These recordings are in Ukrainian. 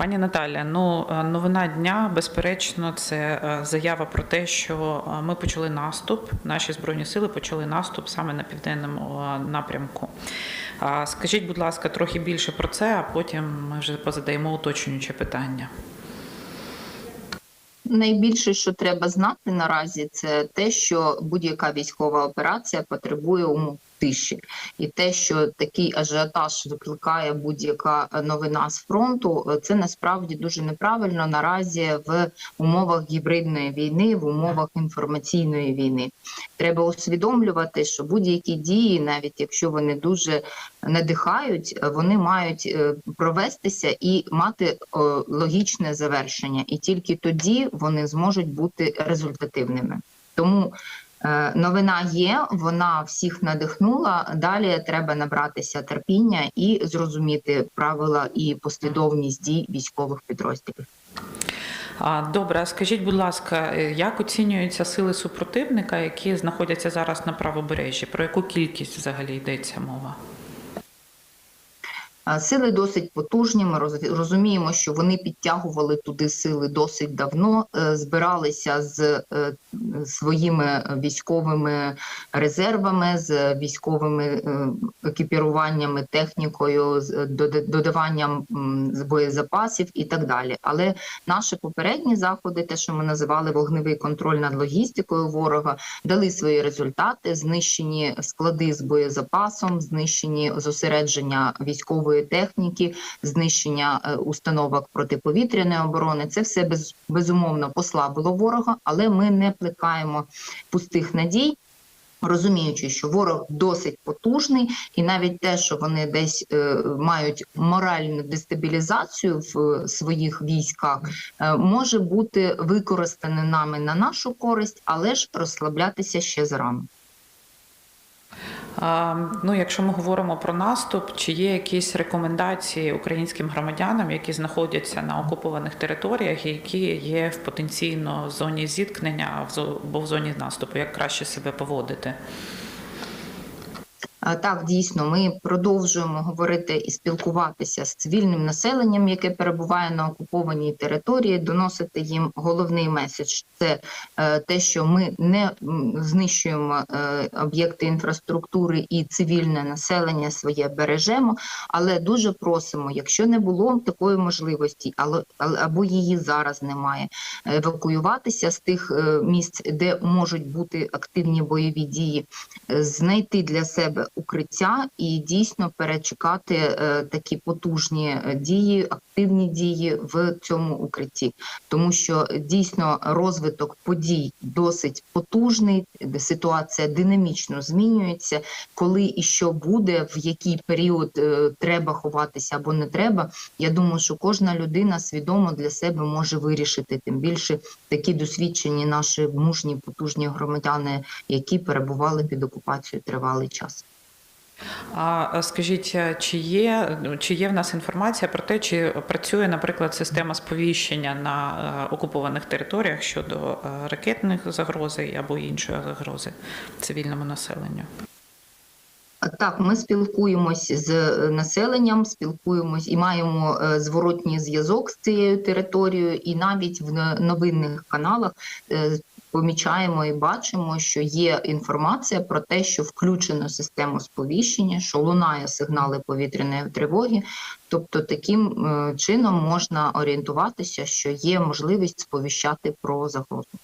Пані Наталя, ну е, новина дня, безперечно, це е, заява про те, що е, ми почали наступ. Наші збройні сили почали наступ саме на південному напрямку. Скажіть, будь ласка, трохи більше про це, а потім ми вже позадаємо уточнююче питання. Найбільше, що треба знати наразі, це те, що будь-яка військова операція потребує умов тиші, і те, що такий ажіотаж викликає будь-яка новина з фронту, це насправді дуже неправильно наразі в умовах гібридної війни, в умовах інформаційної війни. Треба усвідомлювати, що будь-які дії, навіть якщо вони дуже надихають, вони мають е, провестися і мати логічне завершення, і тільки тоді вони зможуть бути результативними. Тому е, новина є, вона всіх надихнула. Далі треба набратися терпіння і зрозуміти правила і послідовність дій військових підрозділів. Добре, скажіть, будь ласка, е, як оцінюються сили супротивника, які знаходяться зараз на правобережжі? Про яку кількість взагалі йдеться мова? Сили досить потужні. Ми роз- розуміємо, що вони підтягували туди сили досить давно, е, збиралися з е, своїми військовими резервами, з військовими е, екіпіруваннями, технікою, додаванням боєзапасів і так далі. Але наші попередні заходи, те, що ми називали вогневий контроль над логістикою ворога, дали свої результати. Знищені склади з боєзапасом, знищені зосередження військової техніки, знищення е, установок протиповітряної оборони. Це все без, безумовно послабило ворога, але ми не плекаємо пустих надій. Розуміючи, що ворог досить потужний, і навіть те, що вони десь е, мають моральну дестабілізацію в е, своїх військах, е, може бути використане нами на нашу користь, але ж розслаблятися ще. А, Ну, якщо ми говоримо про наступ, чи є якісь рекомендації українським громадянам, які знаходяться на окупованих територіях, які є в потенційно зоні зіткнення або в зоні наступу, як краще себе поводити? Так, дійсно, ми продовжуємо говорити і спілкуватися з цивільним населенням, яке перебуває на окупованій території, доносити їм головний меседж це е, те, що ми не знищуємо е, об'єкти інфраструктури і цивільне населення своє бережемо, але дуже просимо, якщо не було такої можливості, але або її зараз немає, евакуюватися з тих е, місць, де можуть бути активні бойові дії, знайти для себе укриття і дійсно перечекати е, такі потужні е, дії, активні дії в цьому укритті, тому що дійсно розвиток подій досить потужний, ситуація динамічно змінюється. Коли і що буде, в який період е, треба ховатися або не треба. Я думаю, що кожна людина свідомо для себе може вирішити. Тим більше такі досвідчені наші мужні потужні громадяни, які перебували під окупацією тривалий час. А а скажіть, чи є, чи є в нас інформація про те, чи працює, наприклад, система сповіщення на е, окупованих територіях щодо е, ракетних загрози або іншої загрози цивільному населенню? Так, ми спілкуємось з е, населенням, спілкуємось і маємо е, зворотній зв'язок з цією територією, і навіть в новинних каналах е, помічаємо і бачимо, що є інформація про те, що включено систему сповіщення, що лунає сигнали повітряної тривоги. Тобто, таким е, чином можна орієнтуватися, що є можливість сповіщати про загрозу.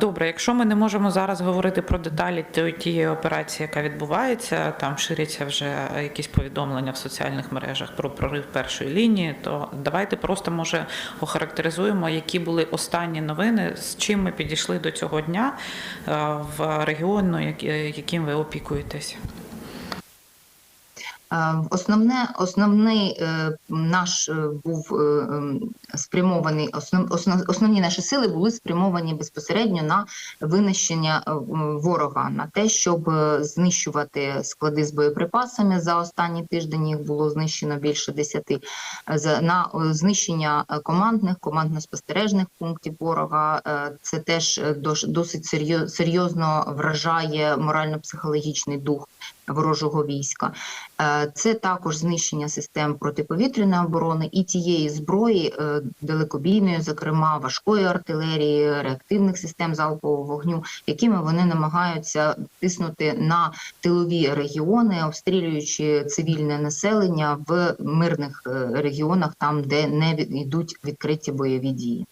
Добре, якщо ми не можемо зараз говорити про деталі тієї операції, яка відбувається, там ширяться вже якісь повідомлення в соціальних мережах про прорив першої лінії, то давайте просто може охарактеризуємо, які були останні новини, з чим ми підійшли до цього дня в регіону, яким ви опікуєтесь. Основне, основний е, наш е, був е, ем, спрямований, основ, основ, основні наші сили були спрямовані безпосередньо на винищення ворога, на те, щоб знищувати склади з боєприпасами. За останній тиждень їх було знищено більше десяти. Е, за- На знищення командних, командно-спостережних пунктів ворога. Це теж досить серйозно вражає морально-психологічний дух ворожого війська. Е, Це також знищення систем протиповітряної оборони і тієї зброї е, далекобійної, зокрема важкої артилерії, реактивних систем залпового вогню, якими вони намагаються тиснути на тилові регіони, обстрілюючи цивільне населення в мирних е, регіонах, там де не йдуть відкриті бойові дії.